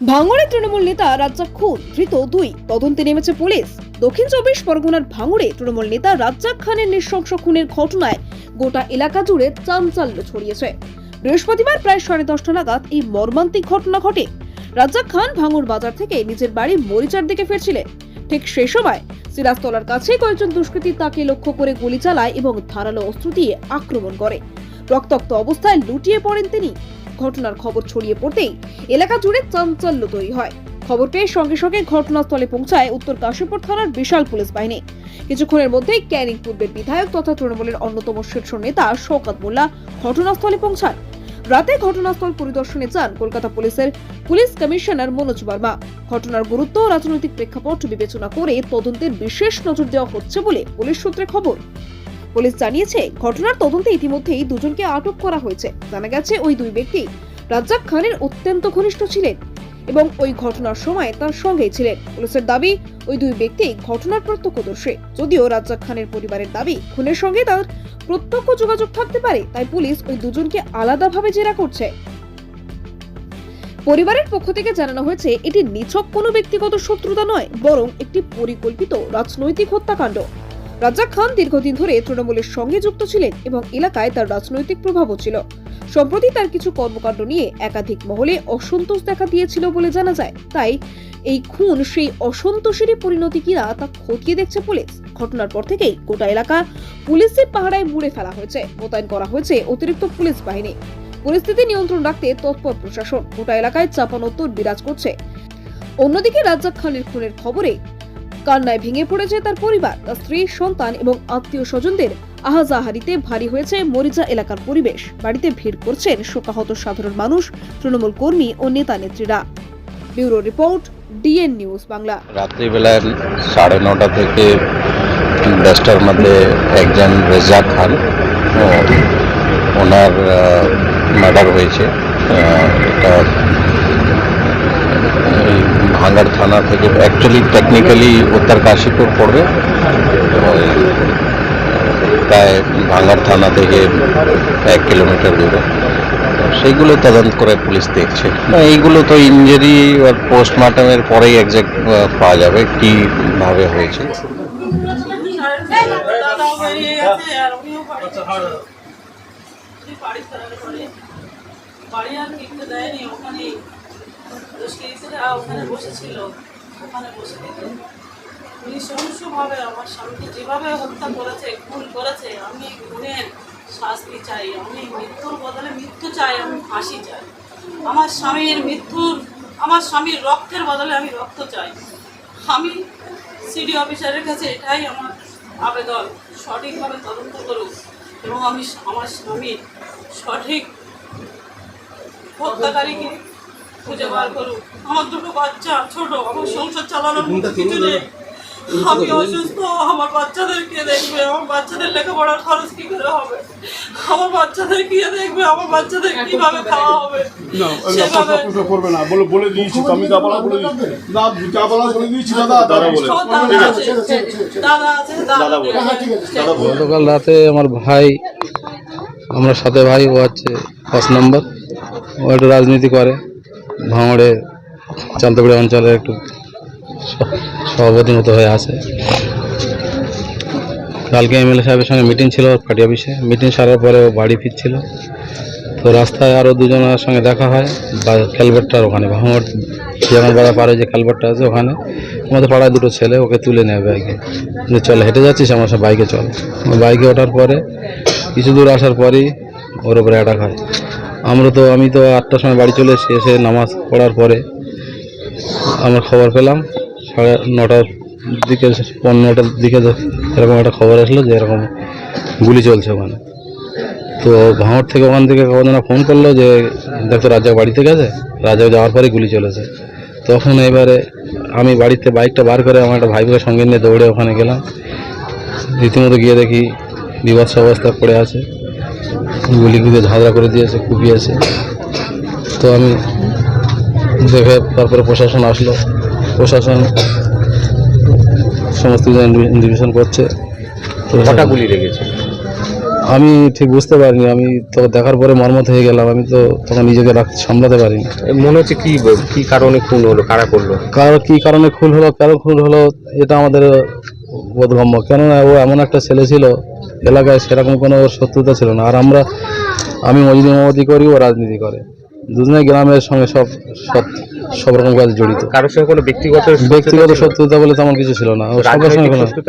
ভাঙড়ে তৃণমূল নেতা রাজ্জাক খুন, ধৃত দুই। তদন্তে নেমেছে পুলিশ। দক্ষিণ চব্বিশ পরগনার ভাঙড়ে তৃণমূল নেতা রাজ্জাক খানের নৃশংস খুনের ঘটনায় গোটা এলাকা জুড়ে চাঞ্চল্য ছড়িয়েছে। বৃহস্পতিবার প্রায় সাড়ে দশটা নাগাদ এই মর্মান্তিক ঘটনা ঘটে। রাজ্জাক খান ভাঙড় বাজার থেকে নিজের বাড়ি মরিচার দিকে ফিরছিলেন। ঠিক সেই সময় সিরাজতলার কাছে কয়েকজন দুষ্কৃতী তাকে লক্ষ্য করে গুলি চালায় এবং ধারালো অস্ত্র দিয়ে আক্রমণ করে। রক্তাক্ত অবস্থায় লুটিয়ে পড়েন তিনি। ঘটনার খবর ছড়িয়ে পড়তেই এলাকা জুড়ে চাঞ্চল্য তৈরি হয়। খবর পেয়ে সঙ্গে সঙ্গে ঘটনাস্থলে পৌঁছায় উত্তর কাশীপুর থানার বিশাল পুলিশ বাহিনী। কিছুক্ষণের মধ্যেই ক্যানিং পূর্বের বিধায়ক তথা তৃণমূলের অন্যতম শীর্ষ নেতা শওকত মোল্লা ঘটনাস্থলে পৌঁছান। রাতে ঘটনাস্থল পরিদর্শনে যান কলকাতা পুলিশের পুলিশ কমিশনার মনোজ বর্মা। ঘটনার গুরুত্ব ও রাজনৈতিক প্রেক্ষাপট বিবেচনা করে তদন্তের বিশেষ নজর দেওয়া হচ্ছে বলে পুলিশ সূত্রে খবর। পুলিশ জানিয়েছে, ঘটনার তদন্তে ইতিমধ্যেই দুজনকে আটক করা হয়েছে। জানা গেছে, ওই দুই ব্যক্তি রাজ্জাক খানের অত্যন্ত ঘনিষ্ঠ ছিলেন এবং ওই ঘটনার সময় তার সঙ্গেই ছিলেন। পুলিশের দাবি, ওই দুই ব্যক্তি ঘটনার প্রত্যক্ষদর্শী। যদিও রাজ্জাক খানের পরিবারের দাবি, খুনের সঙ্গে তার প্রত্যক্ষ যোগাযোগ থাকতে পারে, তাই পুলিশ ওই দুজনকে আলাদাভাবে জেরা করছে। পরিবারের পক্ষ থেকে জানানো হয়েছে, এটি নিছক কোনো ব্যক্তিগত শত্রুতা নয়, বরং একটি পরিকল্পিত রাজনৈতিক হত্যাকাণ্ড। রাজ্জাক খান দীর্ঘদিন ধরে তৃণমূলের সঙ্গে যুক্ত ছিলেন এবং এলাকায় তার রাজনৈতিক প্রভাবও ছিল। সম্প্রতি তার কিছু কর্মকাণ্ড নিয়ে একাধিক মহলে অসন্তোষ দেখা দিয়েছিল বলে জানা যায়। তাই এই খুন সেই অসন্তোষেরই পরিণতি কিনা তা খতিয়ে দেখছে পুলিশ। ঘটনার পর থেকেই গোটা এলাকা পুলিশের পাহারায় মুড়ে ফেলা হয়েছে। মোতায়েন করা হয়েছে অতিরিক্ত পুলিশ বাহিনী। পরিস্থিতি নিয়ন্ত্রণ রাখতে তৎপর প্রশাসন গোটা এলাকায় চাপানোত্তর বিরাজ করছে। অন্যদিকে রাজ্জাক খানের খুনের খবরে কান্নায় ভেঙে পড়েছে তার পরিবার, তার স্ত্রী, সন্তান এবং আত্মীয় স্বজনদের আহাজাহারিতে ভারী হয়েছে মরিচা এলাকার পরিবেশ। বাড়িতে ভিড় করছেন শোকাহত সাধারণ মানুষ, তৃণমূল কর্মী ও নেতা নেত্রীরা bureau report, DN news Bangla. রাত্রিবেলায় সাড়ে নটা থেকে দশটার মধ্যে একজন রেজাক খান ওনার মার্ডার হয়েছে। এই ভাঙ্গাড় থানা থেকে অ্যাকচুয়ালি টেকনিক্যালি উত্তর কাশীপুর পড়বে। প্রায় ভাঙ্গার থানা থেকে এক কিলোমিটার দূরে। সেইগুলো তদন্ত করে পুলিশ দেখছে। এইগুলো তো ইঞ্জুরি আর পোস্টমর্টমের পরেই একজ্যাক্ট পাওয়া যাবে কীভাবে হয়েছে। বাড়ি আর দেয়নি ওখানে দুষ্কৃতীরা ওখানে বসেছিল। ওখানে বসে থেকে উনি সহস্যভাবে আমার স্বামীকে যেভাবে হত্যা করেছে, খুন করেছে, আমি খুনের শাস্তি চাই, আমি মৃত্যুর বদলে মৃত্যু চাই, আমি ফাঁসি চাই। আমার স্বামীর মৃত্যুর, আমার স্বামীর রক্তের বদলে আমি রক্ত চাই। আমি সিডি অফিসারের কাছে এটাই আমার আবেদন, সঠিকভাবে তদন্ত করুক এবং আমি আমার স্বামীর সঠিক হত্যাকারীকে খুঁজে বার করুক। আমার দুটো বাচ্চা ছোট আমার সংসার চালানোর কিছু নেই। আমি অসুস্থ আমার বাচ্চাদেরকে দেখবে আমার বাচ্চাদের লেখাপড়ার খরচ কি করে হবে? আমার বাচ্চাদের কে দেখবে আমার বাচ্চাদের কীভাবে খাওয়া হবে? না প্রশ্ন করবে না। বলে বলে দিয়েছি আমি যা বলা বলে দিয়েছি? না যা বলা বলে দিয়েছি দাদা দাদা বলে দাদা আছে দাদা আছে দাদা বলে গতকাল রাতে আমার ভাই আমার সাথে ভাই ও আছে পাঁচ নম্বর ও একটা রাজনীতি করে। ভাঙড়ে চালতাগুড়ি অঞ্চলের একটু সভাপতি মতো হয়ে আছে। কালকে এমএলএ সাহেবের সঙ্গে মিটিং ছিল পার্টি অফিসে মিটিং সারার পরে ও বাড়ি ফিরছিল। তো রাস্তায় আরও দুজনের সঙ্গে দেখা হয়। বা ক্যালভারটার ওখানে, ভাঙড় যেমন পাড়া পাড়ে যে ক্যালভারটা আছে ওখানে। আমাদের পাড়ায় দুটো ছেলে, ওকে তুলে নেয় বাইকে যে চল, হেঁটে যাচ্ছিস, আমার সাথে বাইকে চল। বাইকে ওঠার পরে, কিছু দূর আসার পরেই ওর উপরে অ্যাটাক হয়। আমরা তো, আমি তো আটটার সময় বাড়ি চলে এসেছি, এসে নামাজ পড়ার পরে আমরা খবর পেলাম। সাড়ে নটার দিকে পনেরোটার দিকে এরকম একটা খবর আসলো যে এরকম গুলি চলছে ওখানে। তো ভাঙড় থেকে ওখান থেকে কজনা ফোন করল যে, দেখো রাজা বাড়িতে গেছে রাজা যাওয়ার পরে গুলি চলেছে। তখন এবারে আমি বাড়িতে বাইকটা বার করে আমার একটা ভাইকে সঙ্গে নিয়ে দৌড়ে ওখানে গেলাম। রীতিমতো গিয়ে দেখি বিভৎস অবস্থা পড়ে আছে। গুলি গুলি ঝাঁঝরা করে দিয়েছে কুপিয়েছে। তো আমি দেখে তারপরে প্রশাসন আসলো। প্রশাসন সমস্ত কিছু ইনভেস্টিগেশন করছে। কটা গুলি লেগেছে? আমি ঠিক বুঝতে পারিনি। আমি তো দেখার পরে মর্মত হয়ে গেলাম। আমি তো তখন নিজেকে সামলাতে পারিনি। মনে হচ্ছে কি কি কারণে খুন হলো? কারা করল? কারও কি কারণে খুন হলো কেন খুন হলো এটা আমাদের বোধগম্য। কেননা ও এমন একটা ছেলে ছিল এলাকায় সেরকম কোনো ওর শত্রুতা ছিল না। আর আমরা আমি মজুরি মামতি করি ও রাজনীতি করে। দুজনে গ্রামের সঙ্গে সব সব সব রকম কাজ জড়িত। কারোর সঙ্গে কোনো ব্যক্তিগত ব্যক্তিগত শত্রুতা বলে তেমন কিছু ছিল না। সবার সঙ্গে কোনো শত্রুতা